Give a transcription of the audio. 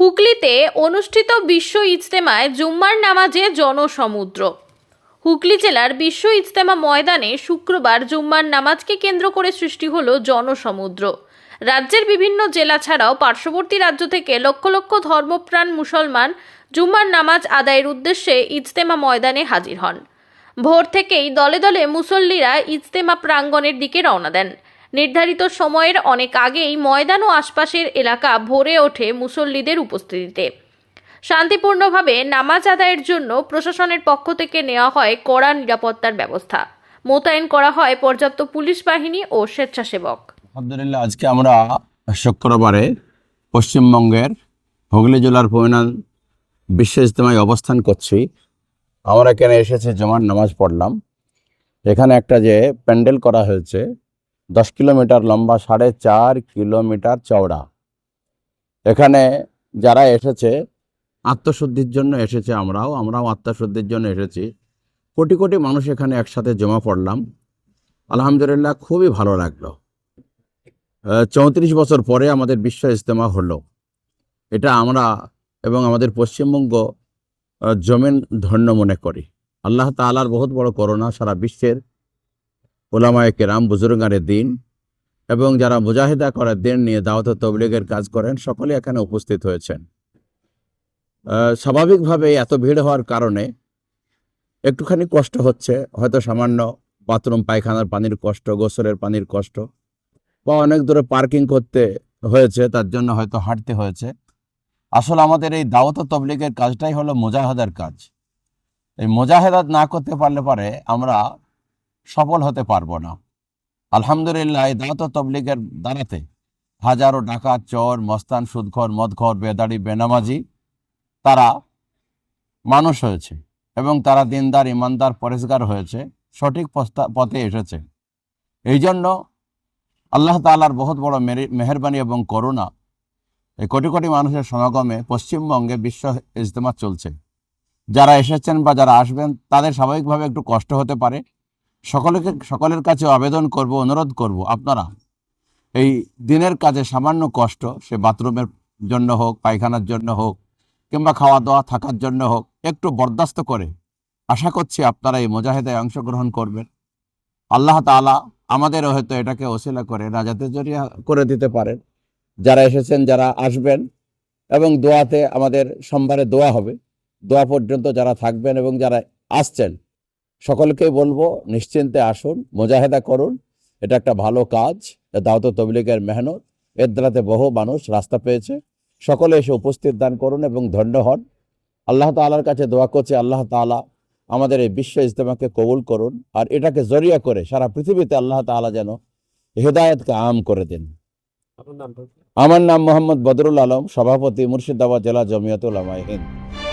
হুগলিতে অনুষ্ঠিত বিশ্ব ইজতেমায় জুম্মার নামাজে জনসমুদ্র। হুগলি জেলার বিশ্ব ইজতেমা ময়দানে শুক্রবার জুম্মার নামাজকে কেন্দ্র করে সৃষ্টি হলো জনসমুদ্র। রাজ্যের বিভিন্ন জেলা ছাড়াও পার্শ্ববর্তী রাজ্য থেকে লক্ষ লক্ষ ধর্মপ্রাণ মুসলমান জুম্মার নামাজ আদায়ের উদ্দেশ্যে ইজতেমা ময়দানে হাজির হন। ভোর থেকেই দলে দলে মুসল্লিরা ইজতেমা প্রাঙ্গণের দিকে রওনা দেন। নির্ধারিত সময়ের অনেক আগেই ময়দান ও আশপাশের এলাকা ভরে ওঠে মুসল্লিদের উপস্থিতিতে। শান্তিপূর্ণভাবে নামাজ আদায়ের জন্য প্রশাসনের পক্ষ থেকে নেওয়া হয় কড়া নিরাপত্তার ব্যবস্থা। মোতায়েন করা হয় পর্যাপ্ত পুলিশ বাহিনী ও স্বেচ্ছাসেবক। আলহামদুলিল্লাহ, আজকে আমরা শুক্রবারে পশ্চিমবঙ্গের হুগলি জেলার পরিণাম বিশ্ব ইজতেমায় অবস্থান করছি। আমরা এখানে এসেছি, জমার নামাজ পড়লাম। এখানে একটা যে প্যান্ডেল করা হয়েছে দশ কিলোমিটার লম্বা, সাড়ে চার কিলোমিটার চওড়া। এখানে যারা এসেছে, আত্মশুদ্ধির জন্য এসেছে আমরাও আমরাও আত্মশুদ্ধির জন্য এসেছি। কোটি কোটি মানুষ এখানে একসাথে জমা পড়লাম। আলহামদুলিল্লাহ, খুবই ভালো লাগল। চৌত্রিশ বছর পরে আমাদের বিশ্ব ইজতেমা হলো। এটা আমরা এবং আমাদের পশ্চিমবঙ্গ জমিন ধন্য মনে করি। আল্লাহ তাআলার বহুত বড় করোনা সারা বিশ্বের ওলামায়ে কেরাম বুজুর্গানের দিন এবং যারা মুজাহিদা করার দিন নিয়ে দাওয়াত তবলিগের কাজ করেন, সকলে এখানে উপস্থিত হয়েছেন। স্বাভাবিকভাবে এত ভিড় হওয়ার কারণে একটুখানি কষ্ট হচ্ছে, হয়তো সামান্য বাথরুম, পায়খানার পানির কষ্ট, গোসলের পানির কষ্ট বা অনেক দূরে পার্কিং করতে হয়েছে, তার জন্য হয়তো হাঁটতে হয়েছে। আসলে আমাদের এই দাওয়াত তবলিগের কাজটাই হলো মুজাহাদার কাজ। এই মুজাহাদাত না করতে পারলে পরে আমরা সফল হতে পারব না। আলহামদুলিল্লাহ, এই ও তবলিগের দ্বারাতে হাজারো ডাকাত, চোর, মস্তান সুদঘর মদঘর বেদাড়ি, বেনামাজি, তারা মানুষ হয়েছে এবং তারা দিনদার, ইমানদার পরিষ্কার হয়েছে, সঠিক পথে এসেছে। এই জন্য আল্লাহ তাআলার বহুত বড় মেহেরবানি এবং করুণা এই কোটি কোটি মানুষের সমাগমে পশ্চিমবঙ্গে বিশ্ব ইজতেমা চলছে। যারা এসেছেন বা যারা আসবেন, তাদের স্বাভাবিকভাবে একটু কষ্ট হতে পারে। সকলকে, সকলের কাছে আবেদন করব, অনুরোধ করব আপনারা। এই দিনের কাজে সামান্য কষ্ট, সে বাথরুমের জন্য হোক, পায়খানার জন্য হোক, কিংবা খাওয়া দাওয়া থাকার জন্য হোক, একটু বরদাস্ত করে আশা করছি আপনারা এই মুজাহিদায় অংশগ্রহণ করবেন। আল্লাহ তাআলা আমাদেরও হয়তো এটাকে ওসিলা করে রাজাতে জরিয়া করে দিতে পারেন। যারা এসেছেন, যারা আসবেন, এবং দোয়াতে আমাদের সোমবারে দোয়া হবে। দোয়া পর্যন্ত যারা থাকবেন এবং যারা আসছেন সকলকেই বলব নিশ্চিন্তে আসুন মোজাহেদা করুন। এটা একটা ভালো কাজ দাওত তবলিগের মেহনত। এর দ্বারাতে বহু মানুষ রাস্তা পেয়েছে। সকলে এসে উপস্থিত দান করুন এবং ধন্য হন। আল্লাহ তাআলার কাছে দোয়া করছে আল্লাহ তাআলা আমাদের এই বিশ্ব ইজতেমাকে কবুল করুন আর এটাকে জরিয়া করে সারা পৃথিবীতে আল্লাহ তাআলা যেন হেদায়তকে আম করে দেন। আমার নাম মোহাম্মদ বদরুল আলম সভাপতি মুর্শিদাবাদ জেলা জমিয়তুল আলামায়ে হিন্দ।